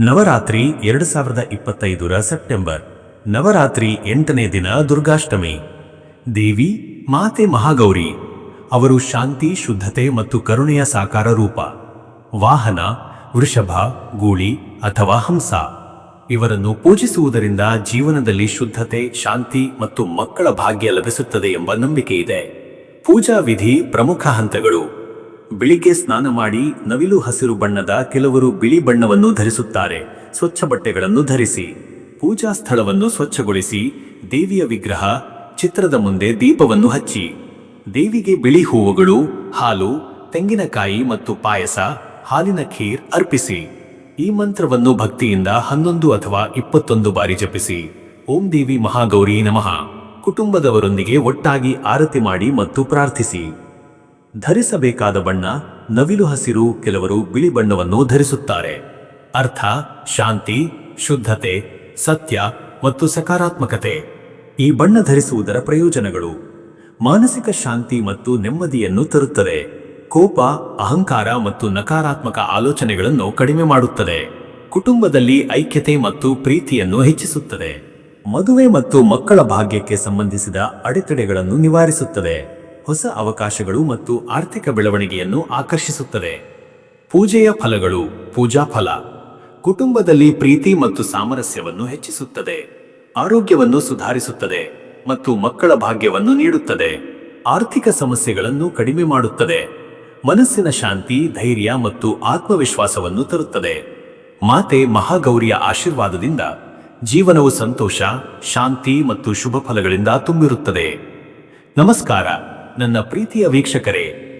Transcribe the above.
ನವರಾತ್ರಿ ಎರಡು ಸಾವಿರದ ಇಪ್ಪತ್ತೈದರ ಸೆಪ್ಟೆಂಬರ್. ನವರಾತ್ರಿ ಎಂಟನೇ ದಿನ ದುರ್ಗಾಷ್ಟಮಿ. ದೇವಿ, ಮಾತೆ ಮಹಾಗೌರಿ, ಅವರು ಶಾಂತಿ, ಶುದ್ಧತೆ ಮತ್ತು ಕರುಣೆಯ ಸಾಕಾರ ರೂಪ. ವಾಹನ, ವೃಷಭ, ಗೂಳಿ ಅಥವಾ ಹಂಸ. ಇವರನ್ನು ಪೂಜಿಸುವುದರಿಂದ ಜೀವನದಲ್ಲಿ ಶುದ್ಧತೆ, ಶಾಂತಿ ಮತ್ತು ಮಕ್ಕಳ ಭಾಗ್ಯ ಲಭಿಸುತ್ತದೆ ಎಂಬ ನಂಬಿಕೆ ಇದೆ ಪೂಜಾ ವಿಧಿ ಪ್ರಮುಖ ಹಂತಗಳು. ಬೆಳಿಗ್ಗೆ ಸ್ನಾನ ಮಾಡಿ ನವಿಲು ಹಸಿರು ಬಣ್ಣದ ಕೆಲವರು ಬಿಳಿ ಬಣ್ಣವನ್ನು ಧರಿಸುತ್ತಾರೆ. ಸ್ವಚ್ಛ ಬಟ್ಟೆಗಳನ್ನು ಧರಿಸಿ. ಪೂಜಾ ಸ್ಥಳವನ್ನು ಸ್ವಚ್ಛಗೊಳಿಸಿ. ದೇವಿಯ ವಿಗ್ರಹ, ಚಿತ್ರದ ಮುಂದೆ ದೀಪವನ್ನು ಹಚ್ಚಿ. ದೇವಿಗೆ ಬಿಳಿ ಹೂವುಗಳು, ಹಾಲು, ತೆಂಗಿನಕಾಯಿ ಮತ್ತು ಪಾಯಸ, ಹಾಲಿನ ಖೀರ್ ಅರ್ಪಿಸಿ. ಈ ಮಂತ್ರವನ್ನು ಭಕ್ತಿಯಿಂದ ಹನ್ನೊಂದು ಅಥವಾ ಇಪ್ಪತ್ತೊಂದು ಬಾರಿ ಜಪಿಸಿ. ಓಂ ದೇವಿ ಮಹಾಗೌರಿ ನಮಃ. ಕುಟುಂಬದವರೊಂದಿಗೆ ಒಟ್ಟಾಗಿ ಆರತಿ ಮಾಡಿ ಮತ್ತು ಪ್ರಾರ್ಥಿಸಿ. ಧರಿಸಬೇಕಾದ ಬಣ್ಣ ನವಿಲು ಹಸಿರು ಕೆಲವರು ಬಿಳಿ ಬಣ್ಣವನ್ನು ಧರಿಸುತ್ತಾರೆ. ಅರ್ಥ, ಶಾಂತಿ, ಶುದ್ಧತೆ, ಸತ್ಯ ಮತ್ತು ಸಕಾರಾತ್ಮಕತೆ. ಈ ಬಣ್ಣ ಧರಿಸುವುದರ ಪ್ರಯೋಜನಗಳು. ಮಾನಸಿಕ ಶಾಂತಿ ಮತ್ತು ನೆಮ್ಮದಿಯನ್ನು ತರುತ್ತದೆ. ಕೋಪ, ಅಹಂಕಾರ ಮತ್ತು ನಕಾರಾತ್ಮಕ ಆಲೋಚನೆಗಳನ್ನು ಕಡಿಮೆ ಮಾಡುತ್ತದೆ. ಕುಟುಂಬದಲ್ಲಿ ಐಕ್ಯತೆ ಮತ್ತು ಪ್ರೀತಿಯನ್ನು ಹೆಚ್ಚಿಸುತ್ತದೆ. ಮದುವೆ ಮತ್ತು ಮಕ್ಕಳ ಭಾಗ್ಯಕ್ಕೆ ಸಂಬಂಧಿಸಿದ ಅಡೆತಡೆಗಳನ್ನು ನಿವಾರಿಸುತ್ತದೆ. ಹೊಸ ಅವಕಾಶಗಳು ಮತ್ತು ಆರ್ಥಿಕ ಬೆಳವಣಿಗೆಯನ್ನು ಆಕರ್ಷಿಸುತ್ತದೆ. ಪೂಜೆಯ ಫಲಗಳು ಪೂಜಾ ಫಲ. ಕುಟುಂಬದಲ್ಲಿ ಪ್ರೀತಿ ಮತ್ತು ಸಾಮರಸ್ಯವನ್ನು ಹೆಚ್ಚಿಸುತ್ತದೆ. ಆರೋಗ್ಯವನ್ನು ಸುಧಾರಿಸುತ್ತದೆ ಮತ್ತು ಮಕ್ಕಳ ಭಾಗ್ಯವನ್ನು ನೀಡುತ್ತದೆ. ಆರ್ಥಿಕ ಸಮಸ್ಯೆಗಳನ್ನು ಕಡಿಮೆ ಮಾಡುತ್ತದೆ. ಮನಸ್ಸಿನ ಶಾಂತಿ, ಧೈರ್ಯ ಮತ್ತು ಆತ್ಮವಿಶ್ವಾಸವನ್ನು ತರುತ್ತದೆ. ಮಾತೆ ಮಹಾಗೌರಿಯ ಆಶೀರ್ವಾದದಿಂದ ಜೀವನವು ಸಂತೋಷ, ಶಾಂತಿ ಮತ್ತು ಶುಭ ಫಲಗಳಿಂದ ತುಂಬಿರುತ್ತದೆ. ನಮಸ್ಕಾರ. ನನ್ನ ಪ್ರೀತಿಯ ವೀಕ್ಷಕರೇ